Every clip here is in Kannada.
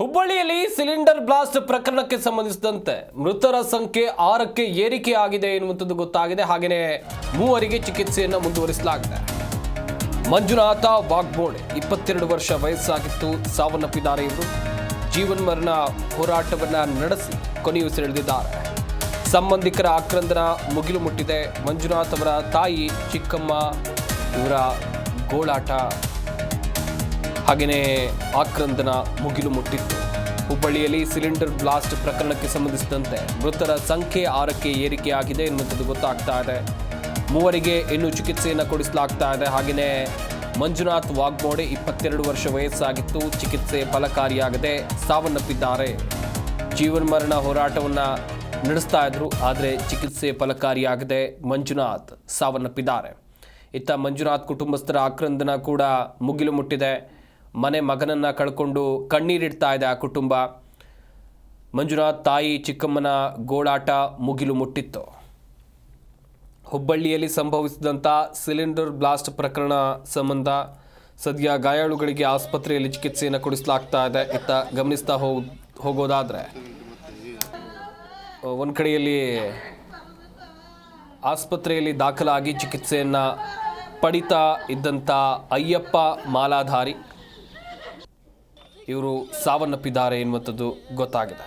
ಹುಬ್ಬಳ್ಳಿಯಲ್ಲಿ ಸಿಲಿಂಡರ್ ಬ್ಲಾಸ್ಟ್ ಪ್ರಕರಣಕ್ಕೆ ಸಂಬಂಧಿಸಿದಂತೆ ಮೃತರ ಸಂಖ್ಯೆ ಆರಕ್ಕೆ ಏರಿಕೆ ಆಗಿದೆ ಎನ್ನುವಂಥದ್ದು ಗೊತ್ತಾಗಿದೆ. ಹಾಗೆಯೇ ಮೂವರಿಗೆ ಚಿಕಿತ್ಸೆಯನ್ನು ಮುಂದುವರಿಸಲಾಗಿದೆ. ಮಂಜುನಾಥ ವಾಗ್ಬೋಳೆ ಇಪ್ಪತ್ತೆರಡು ವರ್ಷ ವಯಸ್ಸಾಗಿತ್ತು. ಸಾವನ್ನಪ್ಪಿದ್ದಾರೆ ಇವರು. ಜೀವನ್ಮರಣ ಹೋರಾಟವನ್ನು ನಡೆಸಿ ಕೊನೆಯುಸಿರೆಳೆದಿದ್ದಾರೆ. ಸಂಬಂಧಿಕರ ಆಕ್ರಂದನ ಮುಗಿಲು ಮುಟ್ಟಿದೆ. ಮಂಜುನಾಥ್ ಅವರ ತಾಯಿ ಚಿಕ್ಕಮ್ಮ ಇವರ ಗೋಳಾಟ. ಹಾಗೆಯೇ ಆಕ್ರಂದನ ಮುಗಿಲು ಮುಟ್ಟಿತ್ತು. ಹುಬ್ಬಳ್ಳಿಯಲ್ಲಿ ಸಿಲಿಂಡರ್ ಬ್ಲಾಸ್ಟ್ ಪ್ರಕರಣಕ್ಕೆ ಸಂಬಂಧಿಸಿದಂತೆ ಮೃತರ ಸಂಖ್ಯೆ ಆರಕ್ಕೆ ಏರಿಕೆಯಾಗಿದೆ ಎನ್ನುವಂಥದ್ದು ಗೊತ್ತಾಗ್ತಾ ಇದೆ. ಮೂವರಿಗೆ ಇನ್ನೂ ಚಿಕಿತ್ಸೆಯನ್ನು ಕೊಡಿಸಲಾಗ್ತಾ ಇದೆ. ಹಾಗೆಯೇ ಮಂಜುನಾಥ್ ವಾಗ್ಮೋಡೆ ಇಪ್ಪತ್ತೆರಡು ವರ್ಷ ವಯಸ್ಸಾಗಿತ್ತು. ಚಿಕಿತ್ಸೆ ಫಲಕಾರಿಯಾಗದೆ ಸಾವನ್ನಪ್ಪಿದ್ದಾರೆ. ಜೀವನ್ಮರಣ ಹೋರಾಟವನ್ನು ನಡೆಸ್ತಾ ಇದ್ರು, ಆದರೆ ಚಿಕಿತ್ಸೆ ಫಲಕಾರಿಯಾಗದೆ ಮಂಜುನಾಥ್ ಸಾವನ್ನಪ್ಪಿದ್ದಾರೆ. ಇತ್ತ ಮಂಜುನಾಥ್ ಕುಟುಂಬಸ್ಥರ ಆಕ್ರಂದನ ಕೂಡ ಮುಗಿಲು ಮುಟ್ಟಿದೆ. ಮನೆ ಮಗನನ್ನು ಕಳ್ಕೊಂಡು ಕಣ್ಣೀರಿಡ್ತಾ ಇದೆ ಆ ಕುಟುಂಬ. ಮಂಜುನಾಥ್ ತಾಯಿ ಚಿಕ್ಕಮ್ಮನ ಗೋಳಾಟ ಮುಗಿಲು ಮುಟ್ಟಿತ್ತು. ಹುಬ್ಬಳ್ಳಿಯಲ್ಲಿ ಸಂಭವಿಸಿದಂಥ ಸಿಲಿಂಡರ್ ಬ್ಲಾಸ್ಟ್ ಪ್ರಕರಣ ಸಂಬಂಧ ಸದ್ಯ ಗಾಯಾಳುಗಳಿಗೆ ಆಸ್ಪತ್ರೆಯಲ್ಲಿ ಚಿಕಿತ್ಸೆಯನ್ನು ಕೊಡಿಸಲಾಗ್ತಾ ಇದೆ. ಇತ್ತ ಗಮನಿಸ್ತಾ ಹೋಗ್ ಹೋಗೋದಾದರೆ. ಒಂದು ಕಡೆಯಲ್ಲಿ ಆಸ್ಪತ್ರೆಯಲ್ಲಿ ದಾಖಲಾಗಿ ಚಿಕಿತ್ಸೆಯನ್ನು ಪಡಿತಾ ಇದ್ದಂಥ ಅಯ್ಯಪ್ಪ ಮಾಲಾಧಾರಿ. ಇವರು ಸಾವನ್ನಪ್ಪಿದ್ದಾರೆ ಎನ್ನುವಂಥದ್ದು ಗೊತ್ತಾಗಿದೆ.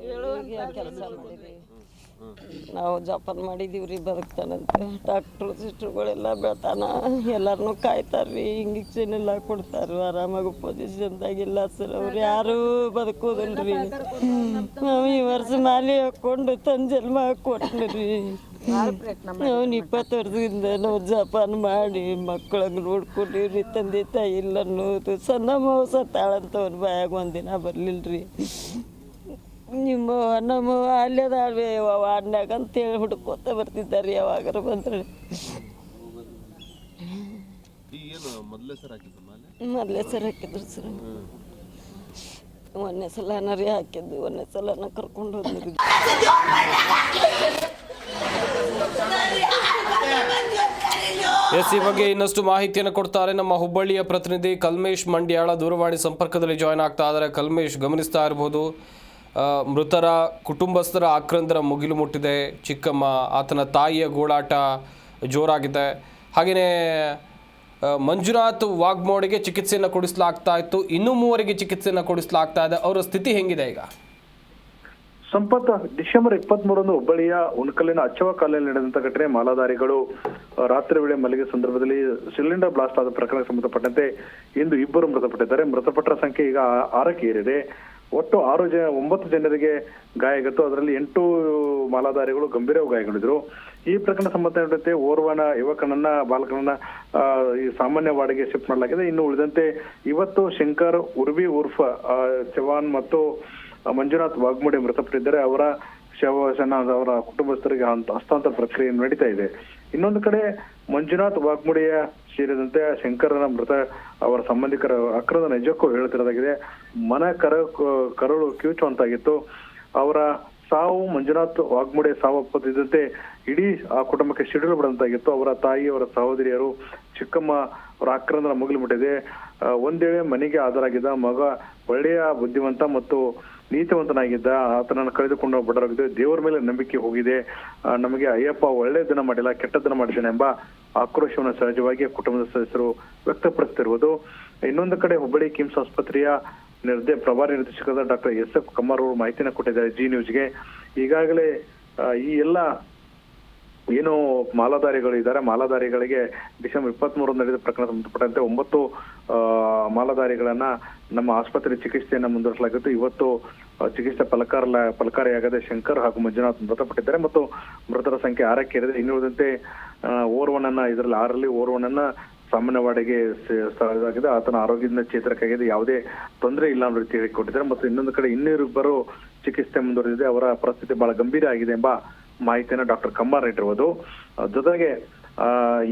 ಹೇಳಿ ಕೆಲಸ ನಾವು ಜಪಾನ್ ಮಾಡಿದೀವಿ ರೀ ಬದುಕ್ತಾನಂತ. ಡಾಕ್ಟ್ರು, ಸಿಸ್ಟ್ರುಗಳೆಲ್ಲ ಬೆಳ್ತಾನ. ಎಲ್ಲರನ್ನೂ ಕಾಯ್ತಾರ್ರಿ ಇಂಜೆಕ್ಷನ್ ಎಲ್ಲ ಕೊಡ್ತಾರ ಆರಾಮಾಗಿ ಪೊಸಿಷನ್ದಾಗಿಲ್ಲ ಸರ್ ಅವ್ರು ಯಾರೂ ಬದುಕೋದಿಲ್ರಿ. ನಾವು ಈ ವರ್ಷ ಮಾಲಿ ಹಾಕೊಂಡು ತಂದು ಜನ್ಮ ಅವ್ನು ಇಪ್ಪತ್ತು ವರ್ಷದಿಂದ ನಾವು ಜಪಾನ್ ಮಾಡಿ ಮಕ್ಕಳಂಗೆ ನೋಡ್ಕೊಂಡಿವ್ರಿ ತಂದೆ ತಾಯಿ ಇಲ್ಲ ಅನ್ನೋದು. ಸಣ್ಣ ಮಾವ ಸತ್ತಾಳಂತ ಅವ್ನ ಬಾಯಾಗ ಒಂದಿನ ಬರಲಿಲ್ಲರಿ ನಿಮ್ಮ ನಮ್ಮ ಅಲ್ಲೇದಾಳ್ವೆ ಅಂತ ಅಂತೇಳಿ ಹುಡ್ಕೋತ ಬರ್ತಿದ್ದಾರೆ ಯಾವಾಗಾರ ಬಂದ್ರೆ. ಮೊದಲೇ ಸರ್ ಹಾಕಿದ್ರು ಸರ್ ಒಂದನೇ ಸಲ ರೀ ಹಾಕಿದ್ದು ಒಂದನೇ ಸಲ ಕರ್ಕೊಂಡು ಹೋದ್ರಿ ಎಸ್ ಈ ಬಗ್ಗೆ ಇನ್ನಷ್ಟು ಮಾಹಿತಿಯನ್ನು ಕೊಡ್ತಾರೆ ನಮ್ಮ ಹುಬ್ಬಳ್ಳಿಯ ಪ್ರತಿನಿಧಿ ಕಲ್ಮೇಶ್ ಮಂಡ್ಯಾಳ ದೂರವಾಣಿ ಸಂಪರ್ಕದಲ್ಲಿ ಜಾಯ್ನ್ ಆಗ್ತಾ ಇದ್ದಾರೆ. ಕಲ್ಮೇಶ್, ಗಮನಿಸ್ತಾ ಇರ್ಬೋದು. ಮೃತರ ಕುಟುಂಬಸ್ಥರ ಆಕ್ರಂದರ ಮುಗಿಲು ಮುಟ್ಟಿದೆ. ಚಿಕ್ಕಮ್ಮ, ಆತನ ತಾಯಿಯ ಗೋಳಾಟ ಜೋರಾಗಿದೆ. ಹಾಗೆಯೇ ಮಂಜುನಾಥ್ ವಾಗ್ಮೋಡಿಗೆ ಚಿಕಿತ್ಸೆಯನ್ನು ಕೊಡಿಸಲಾಗ್ತಾ ಇತ್ತು. ಇನ್ನೂ ಮೂವರಿಗೆ ಚಿಕಿತ್ಸೆಯನ್ನು ಕೊಡಿಸಲಾಗ್ತಾ ಇದೆ. ಅವರ ಸ್ಥಿತಿ ಹೆಂಗಿದೆ ಈಗ? ಸಂಪತ್ ಡಿಸೆಂಬರ್ ಇಪ್ಪತ್ ಮೂರಂದು ಹುಬ್ಬಳ್ಳಿಯ ಉಣಕಲ್ಲಿನ ಅಚ್ಚವ ಕಾಲದಲ್ಲಿ ನಡೆದಂತ ಘಟನೆ ಮಾಲಾಧಾರಿಗಳು ರಾತ್ರಿ ವೇಳೆ ಮಲಗಿದ ಸಂದರ್ಭದಲ್ಲಿ ಸಿಲಿಂಡರ್ ಬ್ಲಾಸ್ಟ್ ಆದ ಪ್ರಕರಣಕ್ಕೆ ಸಂಬಂಧಪಟ್ಟಂತೆ ಇಂದು ಇಬ್ಬರು ಮೃತಪಟ್ಟಿದ್ದಾರೆ. ಮೃತಪಟ್ಟರ ಸಂಖ್ಯೆ ಈಗ ಆರಕ್ಕೆ ಏರಿದೆ. ಒಟ್ಟು ಆರು ಜನ, ಒಂಬತ್ತು ಜನರಿಗೆ ಗಾಯಗತ್ತು. ಅದರಲ್ಲಿ ಎಂಟು ಮಾಲಾಧಾರಿಗಳು ಗಂಭೀರ ಗಾಯಗೊಂಡಿದ್ರು ಈ ಪ್ರಕರಣ ಸಂಬಂಧಪಟ್ಟಂತೆ ಓರ್ವನ ಯುವಕನನ್ನ, ಬಾಲಕನನ್ನ ಈ ಸಾಮಾನ್ಯ ವಾರ್ಡ್ಗೆ ಶಿಫ್ಟ್ ಮಾಡಲಾಗಿದೆ. ಇನ್ನು ಉಳಿದಂತೆ ಇವತ್ತು ಶಂಕರ್, ಉರ್ವಿ ಉರ್ಫ್ ಚವಾನ್ ಮತ್ತು ಮಂಜುನಾಥ್ ವಾಗ್ಮೂಡಿ ಮೃತಪಟ್ಟಿದ್ದಾರೆ. ಅವರ ಶವಶನ ಅವರ ಕುಟುಂಬಸ್ಥರಿಗೆ ಹಸ್ತಾಂತರ ಪ್ರಕ್ರಿಯೆ ನಡೀತಾ ಇದೆ. ಇನ್ನೊಂದು ಕಡೆ ಮಂಜುನಾಥ್ ವಾಗ್ಮುಡಿಯ ಸೇರಿದಂತೆ ಶಂಕರನ ಮೃತ ಅವರ ಸಂಬಂಧಿಕರ ಅಕ್ರದ ನಿಜಕ್ಕೂ ಹೇಳ್ತಿರೋದಾಗಿದೆ. ಮನ ಕರ, ಕರಳು ಕಿವುಚುವಂತಾಗಿತ್ತು ಅವರ ಸಾವು ಮಂಜುನಾಥ್ ವಾಗ್ಮೋಡೆ ಸಾವು ಒಪ್ಪದಿದ್ದಂತೆ ಇಡೀ ಆ ಕುಟುಂಬಕ್ಕೆ ಸಿಡಿಲು ಬಿಡುವಂತಾಗಿತ್ತು ಅವರ ತಾಯಿ, ಅವರ ಸಹೋದರಿಯರು ಚಿಕ್ಕಮ್ಮ ಅವರ ಆಕ್ರಂದನ ಮುಗಿಲು ಮುಟ್ಟಿದೆ ಆ, ಒಂದೇಳೆ ಮನೆಗೆ ಆಧಾರಾಗಿದ್ದ ಮಗ ಒಳ್ಳೆಯ ಬುದ್ಧಿವಂತ ಮತ್ತು ನೀತಿವಂತನಾಗಿದ್ದ. ಆತನನ್ನು ಕಳೆದುಕೊಂಡು ಬಡರಾಗಿದೆ ದೇವರ ಮೇಲೆ ನಂಬಿಕೆ ಹೋಗಿದೆ. ನಮಗೆ ಅಯ್ಯಪ್ಪ ಒಳ್ಳೆ ದಿನ ಮಾಡಿಲ್ಲ ಕೆಟ್ಟ ದಿನ ಮಾಡಿದ್ದಾನೆ ಎಂಬ ಆಕ್ರೋಶವನ್ನು ಸಹಜವಾಗಿ ಕುಟುಂಬದ ಸದಸ್ಯರು ವ್ಯಕ್ತಪಡಿಸುತ್ತಿರುವುದು. ಇನ್ನೊಂದು ಕಡೆ ಹುಬ್ಬಳ್ಳಿ ಕಿಮ್ಸ್ ಆಸ್ಪತ್ರೆಯ ನಿರ್ದೇ ಪ್ರಭಾರಿ ನಿರ್ದೇಶಕರಾದ ಡಾಕ್ಟರ್ ಎಸ್ ಎಫ್ ಕಮಾರ್ ಅವರು ಮಾಹಿತಿಯನ್ನು ಕೊಟ್ಟಿದ್ದಾರೆ. ಜಿ ನ್ಯೂಸ್ಗೆ ಈಗಾಗಲೇ ಈ ಎಲ್ಲ ಏನು ಮಾಲಾಧಾರಿಗಳು ಇದ್ದಾರೆ, ಮಾಲಾಧಾರಿಗಳಿಗೆ ಡಿಸೆಂಬರ್ ಇಪ್ಪತ್ತ್ ಮೂರು ನಡೆದ ಪ್ರಕರಣ ಸಂಬಂಧಪಟ್ಟಂತೆ ಒಂಬತ್ತು ಮಾಲಾಧಾರಿಗಳನ್ನ ನಮ್ಮ ಆಸ್ಪತ್ರೆ ಚಿಕಿತ್ಸೆಯನ್ನ ಮುಂದುವರಿಸಲಾಗಿತ್ತು. ಇವತ್ತು ಚಿಕಿತ್ಸೆ ಫಲಕಾರ ಫಲಕಾರಿಯಾಗದೆ ಶಂಕರ್ ಹಾಗೂ ಮಂಜುನಾಥ್ ಮೃತಪಟ್ಟಿದ್ದಾರೆ ಮತ್ತು ಮೃತರ ಸಂಖ್ಯೆ ಆರಕ್ಕೆ ಇರದೆ ಇನ್ನುಳಿದಂತೆ ಓರ್ವನನ್ನ ಇದರಲ್ಲಿ ಆರಲ್ಲಿ ಓರ್ವನನ್ನ ಸಾಮಾನ್ಯವಾಡಿಗೆ ಸ್ಥಳದಾಗಿದೆ ಆತನ ಆರೋಗ್ಯದಿಂದ ಚೇತರಿಕೆಯಾಗಿದೆ ಯಾವುದೇ ತೊಂದರೆ ಇಲ್ಲ ಅನ್ನೋ ರೀತಿ ಹೇಳಿಕೊಟ್ಟಿದ್ದಾರೆ. ಮತ್ತು ಇನ್ನೊಂದು ಕಡೆ ಇನ್ನೂರಿಬ್ಬರು ಚಿಕಿತ್ಸೆ ಮುಂದುವರೆದಿದೆ. ಅವರ ಪರಿಸ್ಥಿತಿ ಬಹಳ ಗಂಭೀರ ಆಗಿದೆ ಎಂಬ ಮಾಹಿತಿಯನ್ನು ಡಾಕ್ಟರ್ ಕಂಬಾರ್ ಇಟ್ಟಿರುವುದು ಜೊತೆಗೆ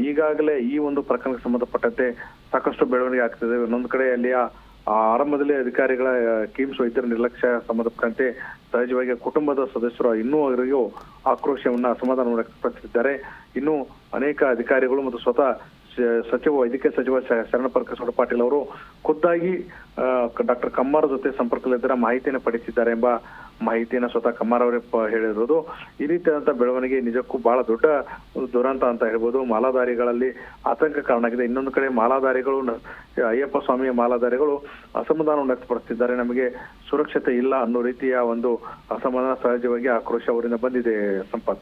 ಈಗಾಗಲೇ ಈ ಒಂದು ಪ್ರಕರಣಕ್ಕೆ ಸಂಬಂಧಪಟ್ಟಂತೆ ಸಾಕಷ್ಟು ಬೆಳವಣಿಗೆ ಆಗ್ತಿದೆ. ಇನ್ನೊಂದು ಕಡೆ ಅಲ್ಲಿಯ ಆರಂಭದಲ್ಲಿ ಅಧಿಕಾರಿಗಳ ಕಿಮ್ಸ್ ವೈದ್ಯರ ನಿರ್ಲಕ್ಷ್ಯ ಸಂಬಂಧಪಟ್ಟಂತೆ ಸಹಜವಾಗಿ ಕುಟುಂಬದ ಸದಸ್ಯರು ಇನ್ನೂ ಅವರಿಗೂ ಆಕ್ರೋಶವನ್ನ ಅಸಮಾಧಾನ ವ್ಯಕ್ತಪಡಿಸಿದ್ದಾರೆ. ಇನ್ನು ಅನೇಕ ಅಧಿಕಾರಿಗಳು ಮತ್ತು ಸ್ವತಃ ಸಚಿವ, ವೈದ್ಯಕೀಯ ಸಚಿವ ಶ- ಶರಣಪ್ರಕಾಶ್ ಪಾಟೀಲ್ ಅವರು ಖುದ್ದಾಗಿ ಡಾಕ್ಟರ್ ಕಮ್ಮಾರ ಜೊತೆ ಸಂಪರ್ಕದಲ್ಲಿದ್ದರೆ ಮಾಹಿತಿಯನ್ನು ಪಡಿಸಿದ್ದಾರೆ ಎಂಬ ಮಾಹಿತಿಯನ್ನು ಸ್ವತಃ ಕಮ್ಮಾರ್ ಅವರೇ ಹೇಳಿರೋದು. ಈ ರೀತಿಯಾದಂತಹ ಬೆಳವಣಿಗೆ ನಿಜಕ್ಕೂ ಬಹಳ ದೊಡ್ಡ ದುರಂತ ಅಂತ ಹೇಳ್ಬೋದು. ಮಾಲಾಧಾರಿಗಳಲ್ಲಿ ಆತಂಕ ಕಾರಣ ಆಗಿದೆ. ಇನ್ನೊಂದು ಕಡೆ ಮಾಲಾಧಾರಿಗಳು ಅಯ್ಯಪ್ಪ ಸ್ವಾಮಿಯ ಮಾಲಾಧಾರಿಗಳು ಅಸಮಾಧಾನವನ್ನು ವ್ಯಕ್ತಪಡಿಸಿದ್ದಾರೆ ನಮಗೆ ಸುರಕ್ಷತೆ ಇಲ್ಲ ಅನ್ನೋ ರೀತಿಯ ಒಂದು ಅಸಮಾಧಾನ ಸಹಜವಾಗಿ ಆಕ್ರೋಶ ಅವರಿಂದ ಬಂದಿದೆ ಸಂಪತ್.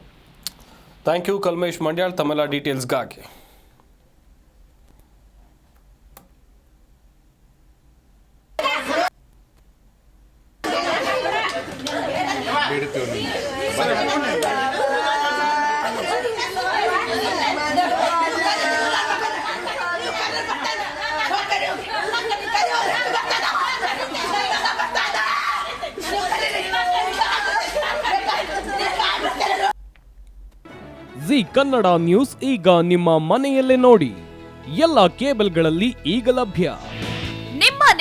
ಥ್ಯಾಂಕ್ ಯು ಕಲ್ಮೇಶ್ ಮಂಡ್ಯಾಳ್ ತಮ್ಮೆಲ್ಲ ಡೀಟೇಲ್ಸ್ಗಾಗಿ ಜಿ ಕನ್ನಡ ನ್ಯೂಸ್ ಈಗ ನಿಮ್ಮ ಮನೆಯಲ್ಲೇ ನೋಡಿ. ಎಲ್ಲ ಕೇಬಲ್ಗಳಲ್ಲಿ ಈಗ ಲಭ್ಯ.